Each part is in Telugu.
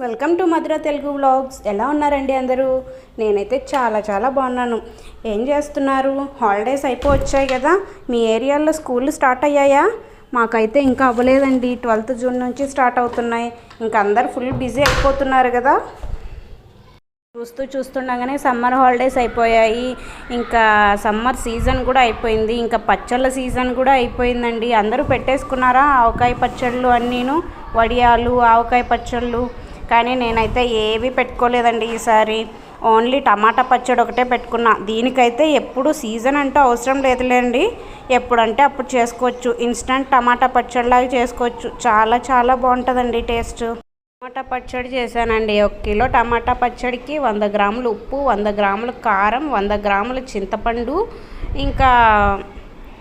Welcome to Madhura Telugu vlogs. ఎలా ఉన్నారండి అందరూ? నేనైతే చాలా చాలా బాగున్నాను. ఏం చేస్తున్నారు? హాలిడేస్ అయిపోవచ్చాయి కదా. మీ ఏరియాలో స్కూల్ స్టార్ట్ అయ్యాయా? మాకైతే ఇంకా అవ్వలేదండి. ట్వెల్త్ జూన్ నుంచి స్టార్ట్ అవుతున్నాయి. ఇంకా అందరు ఫుల్ బిజీ అయిపోతున్నారు కదా. చూస్తూ చూస్తుండగానే సమ్మర్ హాలిడేస్ అయిపోయాయి. ఇంకా సమ్మర్ సీజన్ కూడా అయిపోయింది. ఇంకా పచ్చళ్ళ సీజన్ కూడా అయిపోయిందండి. అందరూ పెట్టేసుకున్నారా ఆవకాయ పచ్చళ్ళు అన్నీను? వడియాలు ఆవకాయ పచ్చళ్ళు. కానీ నేనైతే ఏవి పెట్టుకోలేదండి ఈసారి. ఓన్లీ టమాటా పచ్చడి ఒకటే పెట్టుకున్నా. దీనికైతే ఎప్పుడు సీజన్ అంటూ అవసరం లేదులేండి. ఎప్పుడంటే అప్పుడు చేసుకోవచ్చు. ఇన్స్టంట్ టమాటా పచ్చడిలాగా చేసుకోవచ్చు. చాలా చాలా బాగుంటుందండి టేస్ట్. టమాటా పచ్చడి చేశానండి. ఒక కిలో టమాటా పచ్చడికి వంద గ్రాములు ఉప్పు వంద గ్రాములు కారం వంద గ్రాములు చింతపండు ఇంకా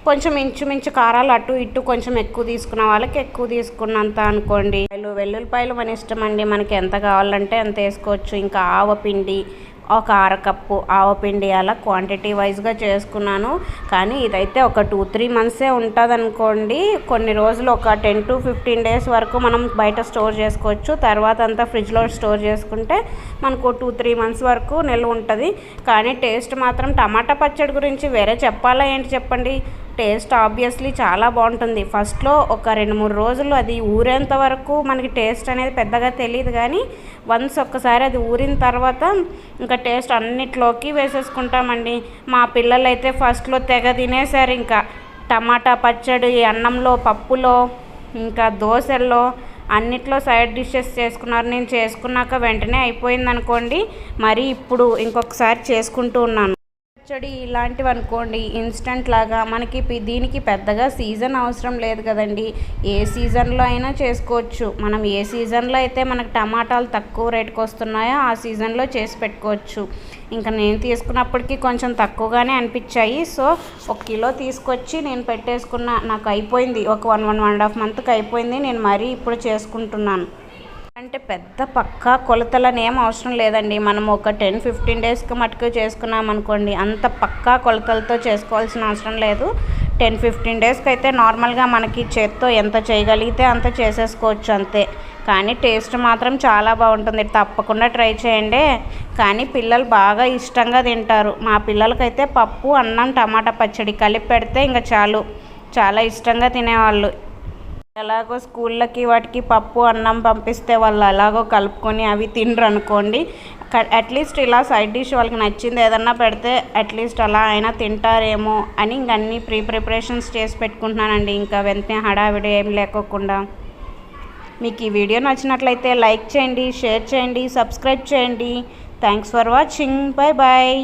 కొంచెం ఇంచుమించు కారాలు అటు ఇటు కొంచెం ఎక్కువ తీసుకున్న వాళ్ళకి ఎక్కువ తీసుకున్నంత అనుకోండి. వెల్లుల్లిపాయలు మన ఇష్టం అండి. మనకి ఎంత కావాలంటే అంత వేసుకోవచ్చు. ఇంకా ఆవపిండి ఒక అరకప్పు ఆవపిండి అలా క్వాంటిటీ వైజ్గా చేసుకున్నాను. కానీ ఇదైతే ఒక టూ త్రీ మంత్సే ఉంటుంది అనుకోండి కొన్ని రోజులు ఒక టెన్ టు ఫిఫ్టీన్ డేస్ వరకు మనం బయట స్టోర్ చేసుకోవచ్చు. తర్వాత అంతా ఫ్రిడ్జ్లో స్టోర్ చేసుకుంటే మనకు టూ త్రీ మంత్స్ వరకు నిల్వ ఉంటుంది. కానీ టేస్ట్ మాత్రం టమాటా పచ్చడి గురించి వేరే చెప్పాలా ఏంటి చెప్పండి? టేస్ట్ ఆబ్వియస్లీ చాలా బాగుంటుంది. ఫస్ట్లో ఒక రెండు మూడు రోజులు అది ఊరేంత వరకు మనకి టేస్ట్ అనేది పెద్దగా తెలియదు కానీ వన్స్ ఒక్కసారి అది ఊరిన తర్వాత ఇంకా టేస్ట్ అన్నిట్లోకి వేసేసుకుంటామండి. మా పిల్లలు అయితే ఫస్ట్లో తెగ తినేసారు ఇంకా. టమాటా పచ్చడి అన్నంలో పప్పులో ఇంకా దోశల్లో అన్నిట్లో సైడ్ డిషెస్ చేసుకున్నారు. నేను చేసుకున్నాక వెంటనే అయిపోయింది అనుకోండి మరి ఇప్పుడు ఇంకొకసారి చేసుకుంటూ ఉన్నాను. పచ్చడి ఇలాంటివి అనుకోండి ఇన్స్టంట్ లాగా మనకి దీనికి పెద్దగా సీజన్ అవసరం లేదు కదండి. ఏ సీజన్లో అయినా చేసుకోవచ్చు. మనం ఏ సీజన్లో అయితే మనకు టమాటాలు తక్కువ రేటుకి వస్తున్నాయో ఆ సీజన్లో చేసి పెట్టుకోవచ్చు. ఇంకా నేను తీసుకున్నప్పటికీ కొంచెం తక్కువగానే అనిపించాయి. సో ఒక కిలో తీసుకొచ్చి నేను పెట్టేసుకున్న నాకు అయిపోయింది. ఒక one one one and half మంత్కి అయిపోయింది. నేను మరీ ఇప్పుడు చేసుకుంటున్నాను. అంటే పెద్ద పక్కా కొలతలని ఏం అవసరం లేదండి. మనం ఒక టెన్ ఫిఫ్టీన్ డేస్కి మటుకు చేసుకున్నాం అనుకోండి అంత పక్కా కొలతలతో చేసుకోవాల్సిన అవసరం లేదు. టెన్ ఫిఫ్టీన్ డేస్కి అయితే నార్మల్గా మనకి చేత్తో ఎంత చేయగలిగితే అంత చేసేసుకోవచ్చు అంతే. కానీ టేస్ట్ మాత్రం చాలా బాగుంటుంది. తప్పకుండా ట్రై చేయండి. కానీ పిల్లలు బాగా ఇష్టంగా తింటారు. మా పిల్లలకైతే పప్పు అన్నం టమాటా పచ్చడి కలిపి పెడితే ఇంకా చాలు. చాలా ఇష్టంగా తినేవాళ్ళు. ఎలాగో స్కూళ్ళకి వాటికి పప్పు అన్నం పంపిస్తే వాళ్ళు ఎలాగో కలుపుకొని అవి తినరు అనుకోండి అట్లీస్ట్ ఇలా సైడ్ డిష్ వాళ్ళకి నచ్చింది ఏదన్నా పెడితే అట్లీస్ట్ అలా అయినా తింటారేమో అని ఇంక అన్ని ప్రీ ప్రిపరేషన్స్ చేసి పెట్టుకుంటున్నానండి. ఇంకా వెంటనే హడావిడి ఏం లేకోకుండా. మీకు ఈ వీడియో నచ్చినట్లయితే లైక్ చేయండి షేర్ చేయండి సబ్స్క్రైబ్ చేయండి. Thanks for watching bye bye